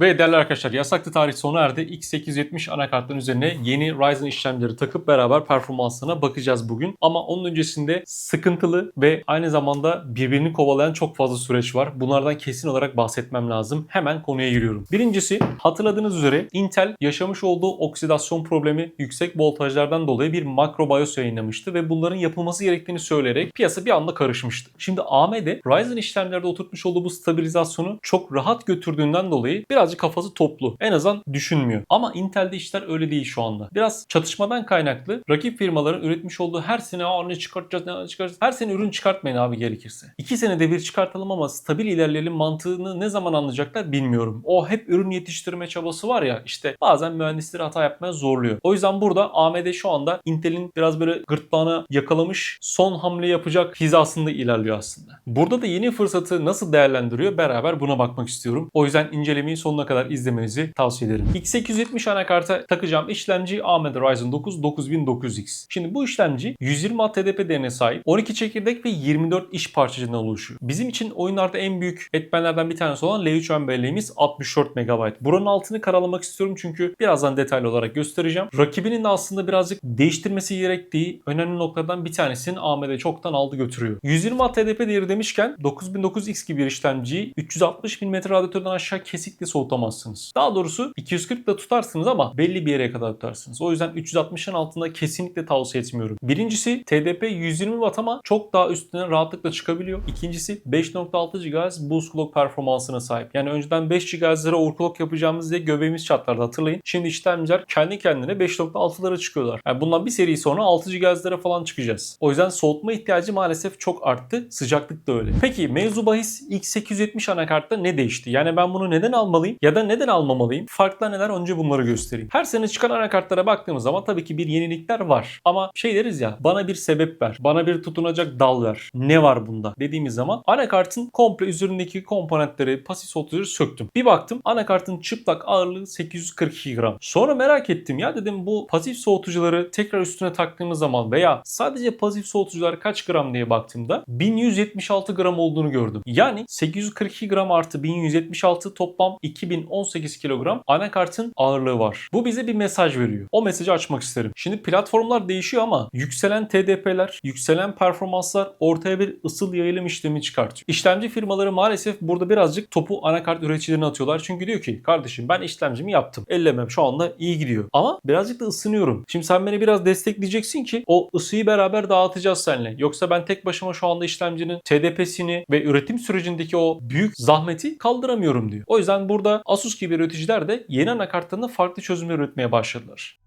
Ve değerli arkadaşlar yasaklı tarih sona erdi. X870 anakartların üzerine yeni Ryzen işlemcileri takıp beraber performansına bakacağız bugün. Ama onun öncesinde sıkıntılı ve aynı zamanda birbirini kovalayan çok fazla süreç var. Bunlardan kesin olarak bahsetmem lazım. Hemen konuya giriyorum. Birincisi hatırladığınız üzere Intel yaşamış olduğu oksidasyon problemi yüksek voltajlardan dolayı bir makro BIOS yayınlamıştı ve bunların yapılması gerektiğini söyleyerek piyasa bir anda karışmıştı. Şimdi AMD Ryzen işlemlerde oturtmuş olduğu bu stabilizasyonu çok rahat götürdüğünden dolayı birazcık kafası toplu. En azından düşünmüyor. Ama Intel'de işler öyle değil şu anda. Biraz çatışmadan kaynaklı rakip firmaların üretmiş olduğu her sene ne çıkartacağız ne çıkartacağız. Her sene ürün çıkartmayın abi gerekirse. İki senede bir çıkartalım ama stabil ilerleyelim mantığını ne zaman anlayacaklar bilmiyorum. O hep ürün yetiştirme çabası var ya işte bazen mühendisleri hata yapmaya zorluyor. O yüzden burada AMD şu anda Intel'in biraz böyle gırtlağına yakalamış son hamle yapacak hizasında ilerliyor aslında. Burada da yeni fırsatı nasıl değerlendiriyor beraber buna bakmak istiyorum. O yüzden incelemeyi sonuna kadar izlemenizi tavsiye ederim. X870 anakarta takacağım işlemci AMD Ryzen 9 9900X. Şimdi bu işlemci 120 Watt TDP değerine sahip 12 çekirdek ve 24 iş parçacığından oluşuyor. Bizim için oyunlarda en büyük etmenlerden bir tanesi olan L3 belleğimiz 64 MB. Buranın altını karalamak istiyorum çünkü birazdan detaylı olarak göstereceğim. Rakibinin de aslında birazcık değiştirmesi gerektiği önemli noktalardan bir tanesini AMD çoktan aldı götürüyor. 120 Watt TDP değeri demişken 9900X gibi bir işlemciyi 360 mm radyatörden aşağı kesinlikle soğutamazsınız. Daha doğrusu 240 da tutarsınız ama belli bir yere kadar tutarsınız. O yüzden 360'ın altında kesinlikle tavsiye etmiyorum. Birincisi TDP 120 Watt ama çok daha üstüne rahatlıkla çıkabiliyor. İkincisi 5.6 GHz boost clock performansına sahip. Yani önceden 5 GHz'lere overclock yapacağımız diye göbeğimiz çatlardı hatırlayın. Şimdi işlemciler kendi kendine 5.6'lara çıkıyorlar. Yani bundan bir seri sonra 6 GHz'lere falan çıkacağız. O yüzden soğutma ihtiyacı maalesef çok arttı. Sıcaklık da öyle. Peki mevzu bahis X870 anakartta ne değişti? Yani ben bunu neden almalıyım ya da neden almamalıyım? Farklar neler? Önce bunları göstereyim. Her sene çıkan anakartlara baktığımız zaman tabii ki bir yenilikler var. Ama şey deriz ya bana bir sebep ver. Bana bir tutunacak dal ver. Ne var bunda? Dediğimiz zaman anakartın komple üzerindeki komponentleri, pasif soğutucuları söktüm. Bir baktım anakartın çıplak ağırlığı 842 gram. Sonra merak ettim ya dedim bu pasif soğutucuları tekrar üstüne taktığımız zaman veya sadece pasif soğutucular kaç gram diye baktığımda 1176 gram olduğunu gördüm. Yani 842 gram artı 1176 toplam 2018 kilogram anakartın ağırlığı var. Bu bize bir mesaj veriyor. O mesajı açmak isterim. Şimdi platformlar değişiyor ama yükselen TDP'ler, yükselen performanslar ortaya bir ısıl yayılım işlemi çıkartıyor. İşlemci firmaları maalesef burada birazcık topu anakart üreticilerine atıyorlar. Çünkü diyor ki kardeşim ben işlemcimi yaptım. Ellemem şu anda iyi gidiyor. Ama birazcık da ısınıyorum. Şimdi sen beni biraz destekleyeceksin ki o ısıyı beraber dağıtacağız seninle. Yoksa ben tek başıma şu anda işlemcinin TDP'sini ve üretim sürecindeki o büyük zahmeti kaldıramıyorum diyor. O yüzden burada Asus gibi üreticiler de yeni anakartlarında farklı çözümler üretmeye başladılar.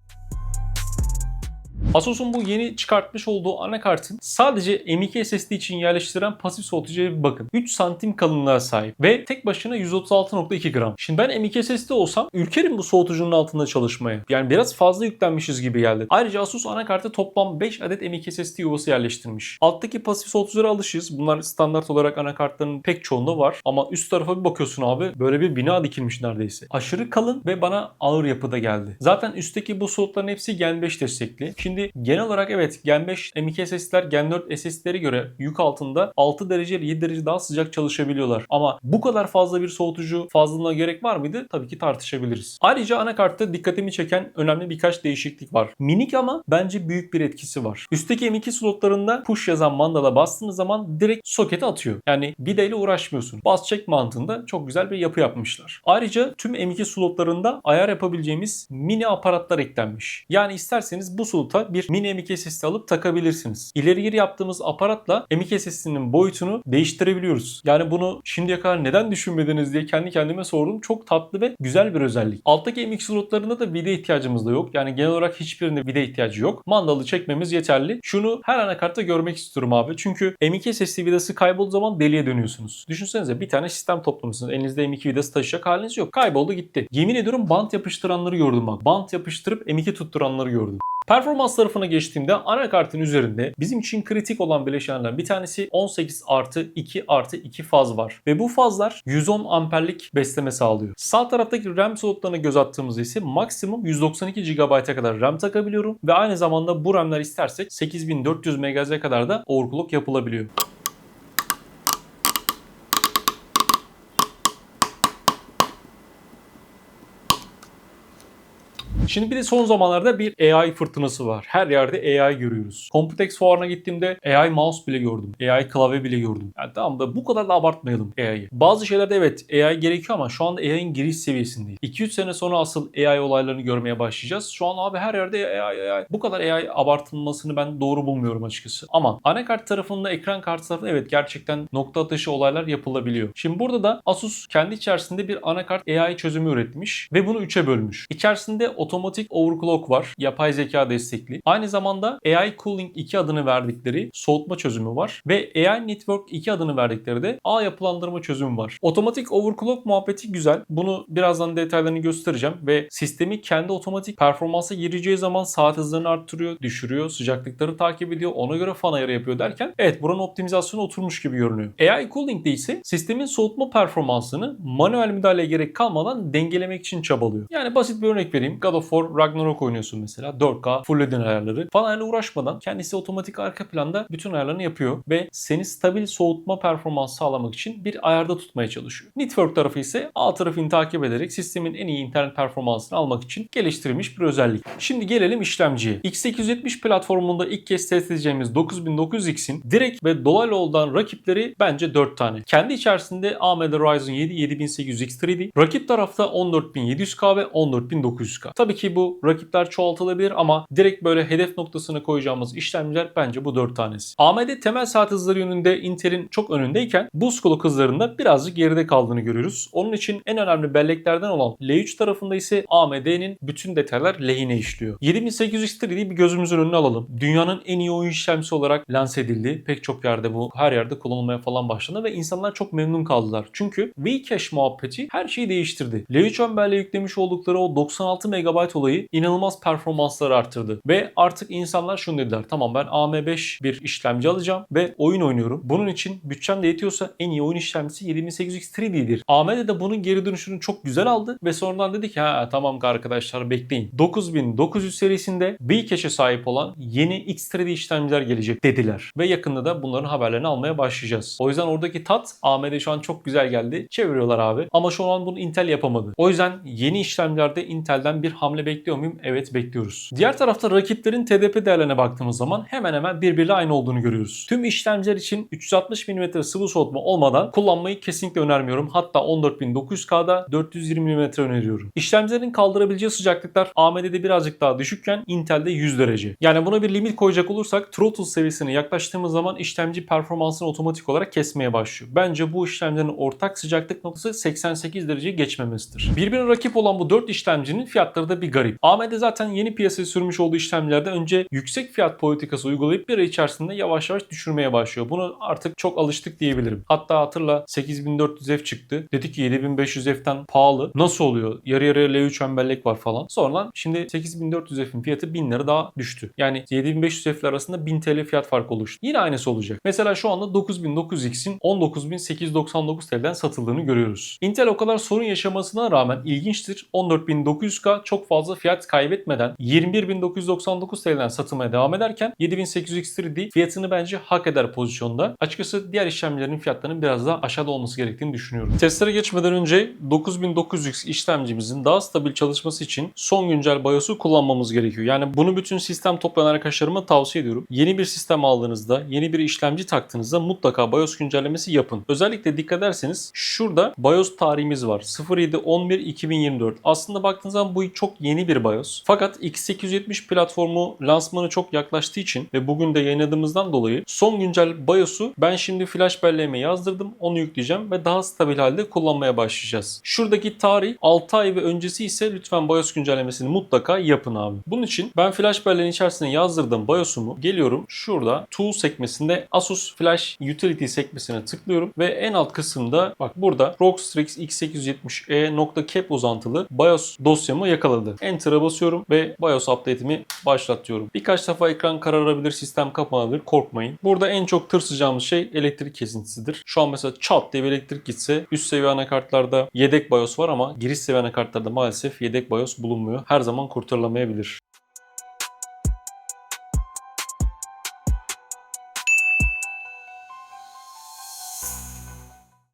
Asus'un bu yeni çıkartmış olduğu anakartın sadece M.2 SSD için yerleştirilen pasif soğutucuya bir bakın. 3 santim kalınlığa sahip ve tek başına 136.2 gram. Şimdi ben M.2 SSD olsam ürkerim bu soğutucunun altında çalışmaya. Yani biraz fazla yüklenmişiz gibi geldi. Ayrıca Asus anakarta toplam 5 adet M.2 SSD yuvası yerleştirmiş. Alttaki pasif soğutuculara alışığız. Bunlar standart olarak anakartların pek çoğunda var. Ama üst tarafa bir bakıyorsun abi böyle bir bina dikilmiş neredeyse. Aşırı kalın ve bana ağır yapıda geldi. Zaten üstteki bu slotların hepsi Gen 5 destekli. Şimdi genel olarak evet Gen 5 M.2 SSD'ler Gen 4 SSD'lere göre yük altında 6 derece ile 7 derece daha sıcak çalışabiliyorlar. Ama bu kadar fazla bir soğutucu fazlalığına gerek var mıydı? Tabii ki tartışabiliriz. Ayrıca anakartta dikkatimi çeken önemli birkaç değişiklik var. Minik ama bence büyük bir etkisi var. Üstteki M.2 slotlarında push yazan mandala bastığınız zaman direkt sokete atıyor. Yani videyle uğraşmıyorsun. Bas çek mantığında çok güzel bir yapı yapmışlar. Ayrıca tüm M.2 slotlarında ayar yapabileceğimiz mini aparatlar eklenmiş. Yani isterseniz bu slota bir mini M.2 SSD alıp takabilirsiniz. İleri geri yaptığımız aparatla M.2 SSD'nin boyutunu değiştirebiliyoruz. Yani bunu şimdiye kadar neden düşünmediniz diye kendi kendime sordum. Çok tatlı ve güzel bir özellik. Alttaki M.2 slotlarında da vida ihtiyacımız da yok. Yani genel olarak hiçbirinde vida ihtiyacı yok. Mandalı çekmemiz yeterli. Şunu her anakartta görmek istiyorum abi. Çünkü M.2 SSD vidası kaybolduğu zaman deliye dönüyorsunuz. Düşünsenize bir tane sistem toplamışsınız. Elinizde M.2 vidası taşıyacak haliniz yok. Kayboldu gitti. Yemin ediyorum bant yapıştıranları gördüm bak. Bant yapıştırıp M.2 tutturanları gördüm. Performans tarafına geçtiğimde anakartın üzerinde bizim için kritik olan bileşenlerden bir tanesi 18 artı 2 artı 2 faz var. Ve bu fazlar 110 amperlik besleme sağlıyor. Sağ taraftaki RAM slotlarına göz attığımızda ise maksimum 192 GB'a kadar RAM takabiliyorum. Ve aynı zamanda bu RAM'ler istersek 8400 MHz'e kadar da overclock yapılabiliyor. Şimdi bir de son zamanlarda bir AI fırtınası var. Her yerde AI görüyoruz. Computex fuarına gittiğimde AI mouse bile gördüm. AI klavye bile gördüm. Yani tamam da bu kadar da abartmayalım AI'yi. Bazı şeylerde evet AI gerekiyor ama şu anda AI'nin giriş seviyesindeyiz. 2-3 sene sonra asıl AI olaylarını görmeye başlayacağız. Şu an abi her yerde AI AI. Bu kadar AI abartılmasını ben doğru bulmuyorum açıkçası. Ama anakart tarafında, ekran kartı tarafında evet gerçekten nokta atışı olaylar yapılabiliyor. Şimdi burada da Asus kendi içerisinde bir anakart AI çözümü üretmiş ve bunu 3'e bölmüş. İçerisinde otomatik overclock var. Yapay zeka destekli. Aynı zamanda AI Cooling 2 adını verdikleri soğutma çözümü var ve AI Network 2 adını verdikleri de ağ yapılandırma çözümü var. Otomatik overclock muhabbeti güzel. Bunu birazdan detaylarını göstereceğim ve sistemi kendi otomatik performansa gireceği zaman saat hızlarını arttırıyor, düşürüyor, sıcaklıkları takip ediyor, ona göre fan ayarı yapıyor derken evet buranın optimizasyonu oturmuş gibi görünüyor. AI Cooling'de ise sistemin soğutma performansını manuel müdahaleye gerek kalmadan dengelemek için çabalıyor. Yani basit bir örnek vereyim. God of War Ragnarok oynuyorsun mesela. 4K full öden ayarları falan ile uğraşmadan kendisi otomatik arka planda bütün ayarlarını yapıyor ve seni stabil soğutma performansı sağlamak için bir ayarda tutmaya çalışıyor. Network tarafı ise A tarafını takip ederek sistemin en iyi internet performansını almak için geliştirilmiş bir özellik. Şimdi gelelim işlemciye. X870 platformunda ilk kez test edeceğimiz 9900X'in direkt ve dolaylı olan rakipleri bence 4 tane. Kendi içerisinde AMD Ryzen 7 7800X3D, rakip tarafta 14700K ve 14900K. Tabii ki bu rakipler çoğaltılabilir ama direkt böyle hedef noktasına koyacağımız işlemciler bence bu 4 tanesi. AMD temel saat hızları yönünde Intel'in çok önündeyken boost clock hızlarında birazcık geride kaldığını görüyoruz. Onun için en önemli belleklerden olan L3 tarafında ise AMD'nin bütün detaylar lehine işliyor. 7800X3D'yi bir gözümüzün önüne alalım. Dünyanın en iyi oyun işlemcisi olarak lanse edildi. Pek çok yerde bu her yerde kullanılmaya falan başlandı ve insanlar çok memnun kaldılar. Çünkü Vcache muhabbeti her şeyi değiştirdi. L3 ön belleğe yüklemiş oldukları o 96 MB olayı inanılmaz performansları arttırdı. Ve artık insanlar şunu dediler. Tamam ben AM5 bir işlemci alacağım ve oyun oynuyorum. Bunun için bütçem de yetiyorsa en iyi oyun işlemcisi 7800X3D'dir. AMD de bunun geri dönüşünü çok güzel aldı ve sonradan dedi ki ha tamam arkadaşlar bekleyin. 9900 serisinde Vcache'e sahip olan yeni X3D işlemciler gelecek dediler. Ve yakında da bunların haberlerini almaya başlayacağız. O yüzden oradaki tat AMD şu an çok güzel geldi. Çeviriyorlar abi. Ama şu an bunu Intel yapamadı. O yüzden yeni işlemcilerde Intel'den bir hamle bekliyor muyum? Evet bekliyoruz. Diğer tarafta rakiplerin TDP değerlerine baktığımız zaman hemen hemen birbiriyle aynı olduğunu görüyoruz. Tüm işlemciler için 360 mm sıvı soğutma olmadan kullanmayı kesinlikle önermiyorum. Hatta 14900K'da 420 mm öneriyorum. İşlemcilerin kaldırabileceği sıcaklıklar AMD'de birazcık daha düşükken Intel'de 100 derece. Yani buna bir limit koyacak olursak throttle seviyesine yaklaştığımız zaman işlemci performansını otomatik olarak kesmeye başlıyor. Bence bu işlemcilerin ortak sıcaklık noktası 88 dereceyi geçmemesidir. Birbirine rakip olan bu 4 işlemcinin fiyatları da bir garip. AMD zaten yeni piyasaya sürmüş olduğu işlemcilerde önce yüksek fiyat politikası uygulayıp bir ay içerisinde yavaş yavaş düşürmeye başlıyor. Bunu artık çok alıştık diyebilirim. Hatta hatırla 8400F çıktı. Dedi ki 7500F'ten pahalı. Nasıl oluyor? Yarı yarıya L3 ön bellek var falan. Sonra şimdi 8400F'in fiyatı 1000 lira daha düştü. Yani 7500F arasında 1000 TL fiyat farkı oluştu. Yine aynısı olacak. Mesela şu anda 9900X'in 19899 TL'den satıldığını görüyoruz. Intel o kadar sorun yaşamasına rağmen ilginçtir. 14900K çok fazla fiyat kaybetmeden 21999 TL'den satılmaya devam ederken 7800X3D fiyatını bence hak eder pozisyonda. Açıkçası diğer işlemcilerin fiyatlarının biraz daha aşağıda olması gerektiğini düşünüyorum. Testlere geçmeden önce 9900X işlemcimizin daha stabil çalışması için son güncel BIOS'u kullanmamız gerekiyor. Yani bunu bütün sistem toplayan arkadaşlarıma tavsiye ediyorum. Yeni bir sistem aldığınızda, yeni bir işlemci taktığınızda mutlaka BIOS güncellemesi yapın. Özellikle dikkat ederseniz şurada BIOS tarihimiz var. 07.11.2024. Aslında baktığınız zaman bu çok yeni bir BIOS. Fakat X870 platformu lansmanı çok yaklaştığı için ve bugün de yayınladığımızdan dolayı son güncel BIOS'u ben şimdi flash belleğime yazdırdım. Onu yükleyeceğim ve daha stabil halde kullanmaya başlayacağız. Şuradaki tarih 6 ay ve öncesi ise lütfen BIOS güncellemesini mutlaka yapın abi. Bunun için ben flash belleğin içerisine yazdırdığım BIOS'umu geliyorum şurada Tool sekmesinde Asus Flash Utility sekmesine tıklıyorum ve en alt kısımda bak burada ROG Strix X870E.cap uzantılı BIOS dosyamı yakaladı. Enter'a basıyorum ve BIOS update'imi başlatıyorum. Birkaç defa ekran kararabilir, sistem kapanabilir. Korkmayın. Burada en çok tırsacağımız şey elektrik kesintisidir. Şu an mesela çat diye bir elektrik gitse üst seviye anakartlarda yedek BIOS var ama giriş seviye anakartlarda maalesef yedek BIOS bulunmuyor. Her zaman kurtarılamayabilir.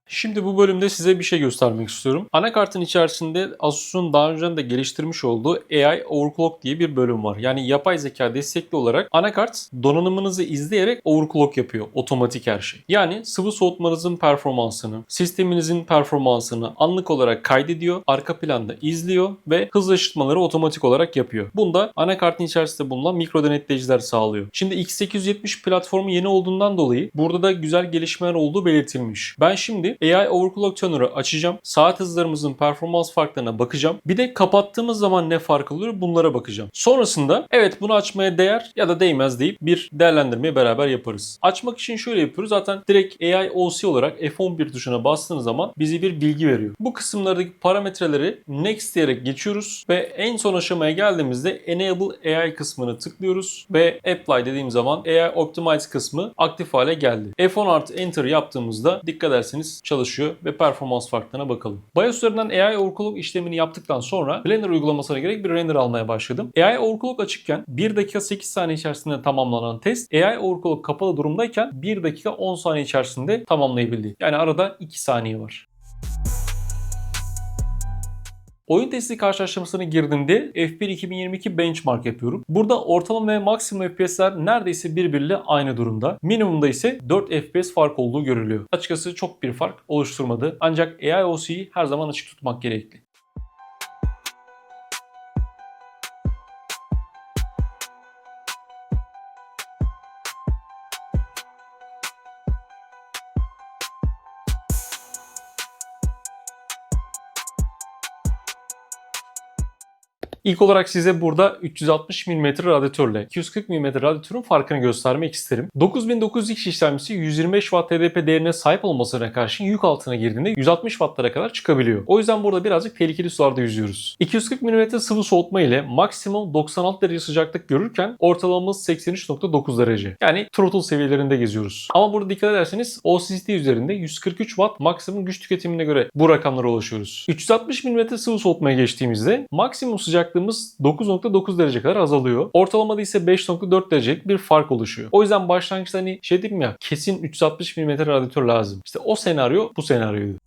Şimdi bu bölümde size bir şey göstermek istiyorum. Anakartın içerisinde Asus'un daha önceden de geliştirmiş olduğu AI Overclock diye bir bölüm var. Yani yapay zeka destekli olarak anakart donanımınızı izleyerek overclock yapıyor. Otomatik her şey. Yani sıvı soğutmanızın performansını, sisteminizin performansını anlık olarak kaydediyor. Arka planda izliyor ve hız ışıtmaları otomatik olarak yapıyor. Bunda anakartın içerisinde bulunan mikro denetleyiciler sağlıyor. Şimdi X870 platformu yeni olduğundan dolayı burada da güzel gelişmeler olduğu belirtilmiş. Ben şimdi AI Overclock Tuner'ı açacağım. Saat hızlarımızın performans farklarına bakacağım. Bir de kapattığımız zaman ne fark oluyor bunlara bakacağım. Sonrasında evet bunu açmaya değer ya da değmez deyip bir değerlendirmeyi beraber yaparız. Açmak için şöyle yapıyoruz. Zaten direkt AI OC olarak F11 tuşuna bastığınız zaman bize bir bilgi veriyor. Bu kısımlardaki parametreleri next diyerek geçiyoruz ve en son aşamaya geldiğimizde Enable AI kısmını tıklıyoruz ve Apply dediğim zaman AI Optimize kısmı aktif hale geldi. F10 artı Enter yaptığımızda dikkat ederseniz çalışıyor ve performans farklarına bakalım. BIOS üzerinden AI Overclock işlemini yaptıktan sonra Blender uygulamasına gerek bir render almaya başladım. AI Overclock açıkken 1 dakika 8 saniye içerisinde tamamlanan test AI Overclock kapalı durumdayken 1 dakika 10 saniye içerisinde tamamlayabildi. Yani arada 2 saniye var. Oyun testi karşılaştırmasına girdiğimde F1 2022 benchmark yapıyorum. Burada ortalama ve maksimum FPS'ler neredeyse birbiriyle aynı durumda. Minimumda ise 4 FPS fark olduğu görülüyor. Açıkçası çok bir fark oluşturmadı. Ancak AIOC'yi her zaman açık tutmak gerekli. İlk olarak size burada 360 mm radyatörle 240 mm radyatörün farkını göstermek isterim. 9900X işlemcisi 125 Watt TDP değerine sahip olmasına karşın yük altına girdiğinde 160 Wattlara kadar çıkabiliyor. O yüzden burada birazcık tehlikeli sularda yüzüyoruz. 240 mm sıvı soğutma ile maksimum 96 derece sıcaklık görürken ortalamamız 83.9 derece. Yani throttle seviyelerinde geziyoruz. Ama burada dikkat ederseniz OCCT üzerinde 143 Watt maksimum güç tüketimine göre bu rakamlara ulaşıyoruz. 360 mm sıvı soğutmaya geçtiğimizde maksimum sıcaklık sıcaklığımız 9.9 derece kadar azalıyor. Ortalamada ise 5.4 derecelik bir fark oluşuyor. O yüzden başlangıçta hani şey dedim ya kesin 360 mm radyatör lazım. İşte o senaryo bu senaryoydu.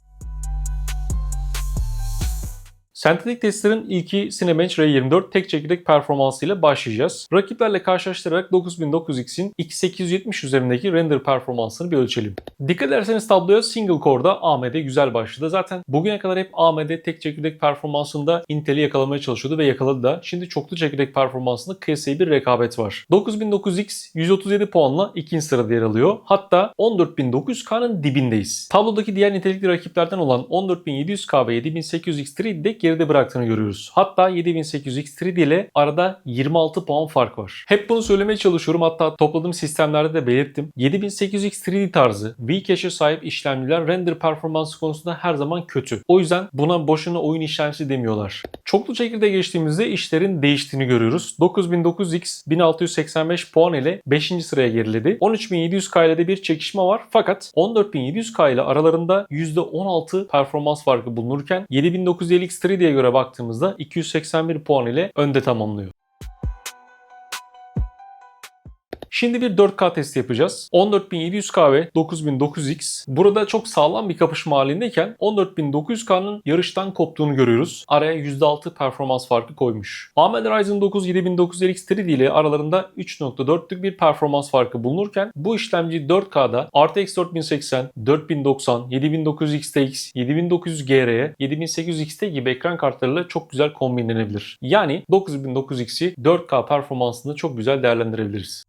Sentetik testlerin ilki Cinebench R24 tek çekirdek performansıyla başlayacağız. Rakiplerle karşılaştırarak 9900X'in X870 üzerindeki render performansını bir ölçelim. Dikkat ederseniz tabloya single core'da AMD güzel başladı. Zaten bugüne kadar hep AMD tek çekirdek performansında Intel'i yakalamaya çalışıyordu ve yakaladı da. Şimdi çoklu çekirdek performansında kıyasaya bir rekabet var. 9900X 137 puanla ikinci sırada yer alıyor. Hatta 14900K'nın dibindeyiz. Tablodaki diğer nitelikli rakiplerden olan 14700K ve 7800X3 de geride bıraktığını görüyoruz. Hatta 7800X3D ile arada 26 puan fark var. Hep bunu söylemeye çalışıyorum. Hatta topladığım sistemlerde de belirttim. 7800X3D tarzı V-Cache'e sahip işlemciler render performansı konusunda her zaman kötü. O yüzden buna boşuna oyun işlemcisi demiyorlar. Çoklu çekirdeğe geçtiğimizde işlerin değiştiğini görüyoruz. 9900X 1685 puan ile 5. sıraya geriledi. 13700K ile de bir çekişme var. Fakat 14700K ile aralarında %16 performans farkı bulunurken 7950X3 diye göre baktığımızda 281 puan ile önde tamamlıyor. Şimdi bir 4K testi yapacağız. 14700K ve 9900X. Burada çok sağlam bir kapışma halindeyken 14900K'nın yarıştan koptuğunu görüyoruz. Araya %6 performans farkı koymuş. AMD Ryzen 9 7900X 3D ile aralarında 3.4'lük bir performans farkı bulunurken bu işlemci 4K'da RTX 4080, 4090, 7900 XTX, 7900 GR'ye, 7800 XT gibi ekran kartlarıyla çok güzel kombinlenebilir. Yani 9900X'i 4K performansında çok güzel değerlendirebiliriz.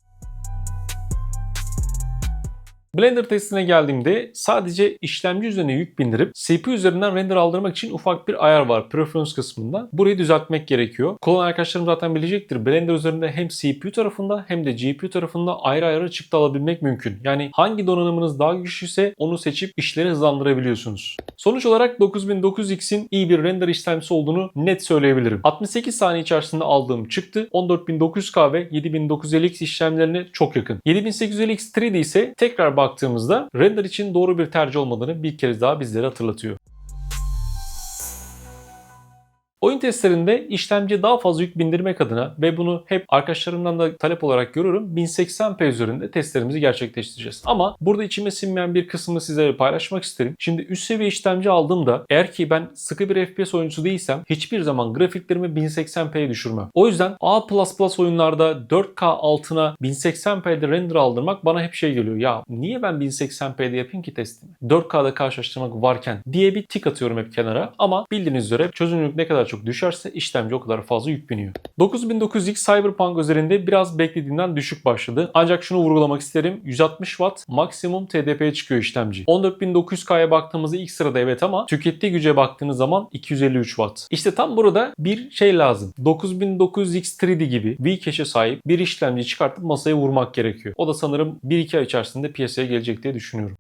Blender testine geldiğimde sadece işlemci üzerine yük bindirip CPU üzerinden render aldırmak için ufak bir ayar var Preference kısmında. Burayı düzeltmek gerekiyor. Kullanan arkadaşlarım zaten bilecektir. Blender üzerinde hem CPU tarafında hem de GPU tarafında ayrı ayrı çıktı alabilmek mümkün. Yani hangi donanımınız daha güçlüyse onu seçip işleri hızlandırabiliyorsunuz. Sonuç olarak 9900X'in iyi bir render işlemcisi olduğunu net söyleyebilirim. 68 saniye içerisinde aldığım çıktı 14900K ve 7950X işlemlerine çok yakın. 7850X 3D ise tekrar baktığımızda render için doğru bir tercih olmadığını bir kez daha bizlere hatırlatıyor. Oyun testlerinde işlemciye daha fazla yük bindirmek adına ve bunu hep arkadaşlarımdan da talep olarak görüyorum 1080p üzerinde testlerimizi gerçekleştireceğiz. Ama burada içime sinmeyen bir kısmını sizlere paylaşmak isterim. Şimdi üst seviye işlemci aldığımda eğer ki ben sıkı bir FPS oyuncusu değilsem hiçbir zaman grafiklerimi 1080p'ye düşürmem. O yüzden A++ oyunlarda 4K altına 1080p'de render aldırmak bana hep şey geliyor. Ya niye ben 1080p'de yapayım ki testimi? 4K'da karşılaştırmak varken diye bir tik atıyorum hep kenara. Ama bildiğiniz üzere çözünürlük ne kadar çok düşerse işlemci o kadar fazla yük biniyor. 9900X Cyberpunk üzerinde biraz beklediğimden düşük başladı. Ancak şunu vurgulamak isterim. 160 Watt maksimum TDP'ye çıkıyor işlemci. 14900K'ya baktığımızda ilk sırada evet ama tükettiği güce baktığınız zaman 253 Watt. İşte tam burada bir şey lazım. 9900X 3D gibi V-Cache'e sahip bir işlemci çıkartıp masaya vurmak gerekiyor. O da sanırım 1-2 ay içerisinde piyasaya gelecek diye düşünüyorum.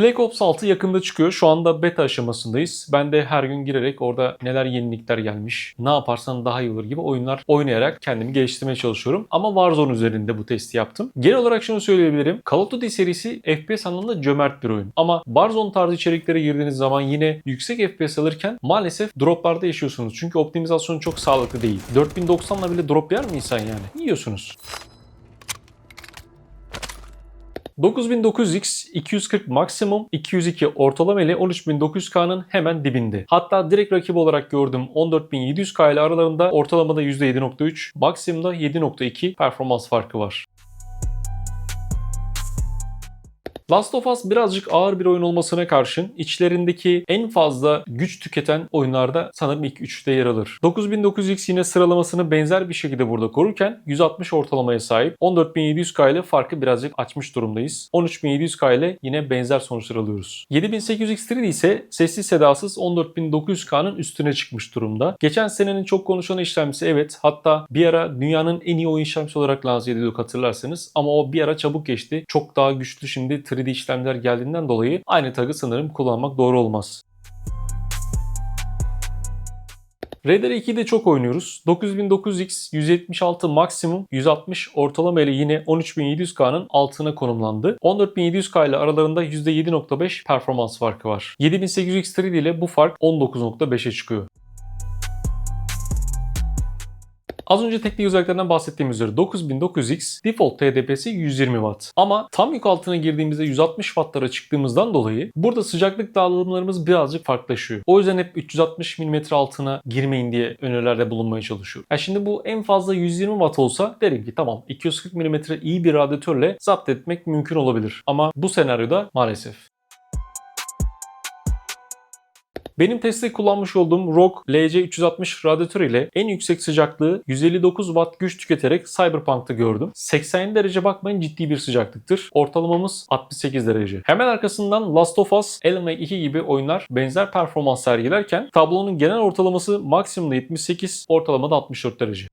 Black Ops 6 yakında çıkıyor. Şu anda beta aşamasındayız. Ben de her gün girerek orada neler yenilikler gelmiş, ne yaparsan daha iyi olur gibi oyunlar oynayarak kendimi geliştirmeye çalışıyorum. Ama Warzone üzerinde bu testi yaptım. Genel olarak şunu söyleyebilirim. Call of Duty serisi FPS anlamında cömert bir oyun. Ama Warzone tarzı içeriklere girdiğiniz zaman yine yüksek FPS alırken maalesef droplarda yaşıyorsunuz. Çünkü optimizasyon çok sağlıklı değil. 4090'la bile drop yer mi insan yani? Yiyorsunuz. 9900X 240 maksimum 202 ortalama ile 13900K'nın hemen dibinde. Hatta direkt rakip olarak gördüğüm 14700K ile aralarında ortalamada %7.3, maksimumda 7.2 performans farkı var. Last of Us birazcık ağır bir oyun olmasına karşın içlerindeki en fazla güç tüketen oyunlarda sanırım ilk 3'te yer alır. 9900X yine sıralamasını benzer bir şekilde burada korurken 160 ortalamaya sahip 14700K ile farkı birazcık açmış durumdayız. 13700K ile yine benzer sonuçlar alıyoruz. 7800X 3D ise sessiz sedasız 14900K'nın üstüne çıkmış durumda. Geçen senenin çok konuşulan işlemcisi evet hatta bir ara dünyanın en iyi oyun işlemcisi olarak lanse edildik hatırlarsanız ama o bir ara çabuk geçti. Çok daha güçlü şimdi 3D işlemler geldiğinden dolayı aynı tagı sanırım kullanmak doğru olmaz. Raider 2'de çok oynuyoruz. 9900X 176 maksimum 160 ortalama ile yine 13700K'nın altına konumlandı. 14700K ile aralarında %7.5 performans farkı var. 7800X 3D ile bu fark 19.5'e çıkıyor. Az önce teknik özelliklerinden bahsettiğim üzere 9900X default TDP'si 120 Watt. Ama tam yük altına girdiğimizde 160 Watt'lara çıktığımızdan dolayı burada sıcaklık dağılımlarımız birazcık farklılaşıyor. O yüzden hep 360 mm altına girmeyin diye önerilerde bulunmaya çalışıyorum. Yani şimdi bu en fazla 120 Watt olsa derim ki tamam 240 mm iyi bir radyatörle zapt etmek mümkün olabilir. Ama bu senaryoda maalesef. Benim testte kullanmış olduğum ROG LC360 radyatör ile en yüksek sıcaklığı 159 Watt güç tüketerek Cyberpunk'ta gördüm. 87 derece bakmayın ciddi bir sıcaklıktır. Ortalamamız 68 derece. Hemen arkasından Last of Us, Alan Wake 2 gibi oyunlar benzer performans sergilerken tablonun genel ortalaması maksimumda 78, ortalamada 64 derece.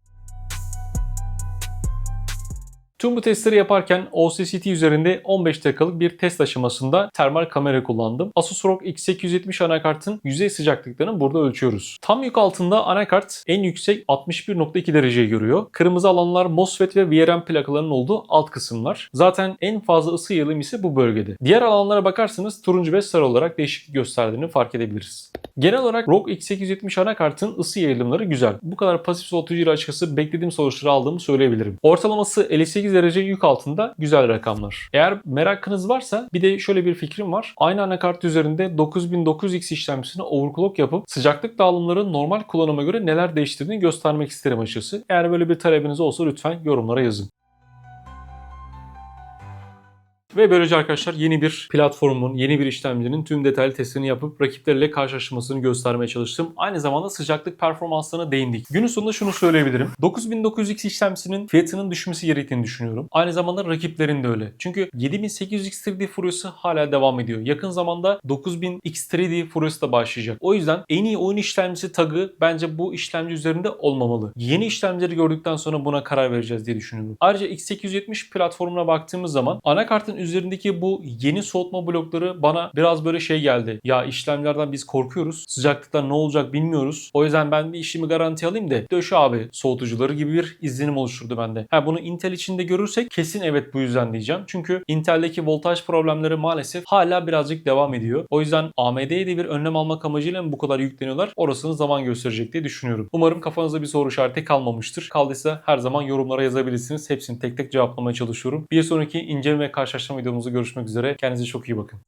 Tüm bu testleri yaparken OCCT üzerinde 15 dakikalık bir test aşamasında termal kamera kullandım. Asus ROG X870 anakartın yüzey sıcaklıklarını burada ölçüyoruz. Tam yük altında anakart en yüksek 61.2 dereceyi görüyor. Kırmızı alanlar MOSFET ve VRM plakalarının olduğu alt kısımlar. Zaten en fazla ısı yayılımı ise bu bölgede. Diğer alanlara bakarsanız turuncu ve sarı olarak değişiklik gösterdiğini fark edebiliriz. Genel olarak ROG X870 anakartın ısı yayılımları güzel. Bu kadar pasif soğutucuyla açıkçası beklediğim sonuçları aldığımı söyleyebilirim. Ortalaması 58 derece yük altında güzel rakamlar. Eğer merakınız varsa bir de şöyle bir fikrim var. Aynı anakart üzerinde 9900X işlemcisini overclock yapıp sıcaklık dağılımları normal kullanıma göre neler değiştirdiğini göstermek isterim açıkçası. Eğer böyle bir talebiniz olsa lütfen yorumlara yazın. Ve böylece arkadaşlar yeni bir platformun, yeni bir işlemcinin tüm detaylı testini yapıp rakipleriyle karşılaştırmasını göstermeye çalıştım. Aynı zamanda sıcaklık performanslarına değindik. Günün sonunda şunu söyleyebilirim. 9900X işlemcisinin fiyatının düşmesi gerektiğini düşünüyorum. Aynı zamanda rakiplerin de öyle. Çünkü 7800X 3D furyası hala devam ediyor. Yakın zamanda 9000X 3D furyası da başlayacak. O yüzden en iyi oyun işlemcisi tagı bence bu işlemci üzerinde olmamalı. Yeni işlemcileri gördükten sonra buna karar vereceğiz diye düşünüyorum. Ayrıca X870 platformuna baktığımız zaman anakartın üzerindeki bu yeni soğutma blokları bana biraz böyle şey geldi. Ya işlemlerden biz korkuyoruz. Sıcaklıktan ne olacak bilmiyoruz. O yüzden ben bir işimi garanti alayım da döş abi soğutucuları gibi bir izlenim oluşturdu bende. Ha bunu Intel içinde görürsek kesin evet bu yüzden diyeceğim. Çünkü Intel'deki voltaj problemleri maalesef hala birazcık devam ediyor. O yüzden AMD'ye de bir önlem almak amacıyla mı bu kadar yükleniyorlar? Orasını zaman gösterecek diye düşünüyorum. Umarım kafanızda bir soru işareti kalmamıştır. Kaldıysa her zaman yorumlara yazabilirsiniz. Hepsini tek tek cevaplamaya çalışıyorum. Bir sonraki inceleme ve karşılaştırma videomuzda görüşmek üzere. Kendinize çok iyi bakın.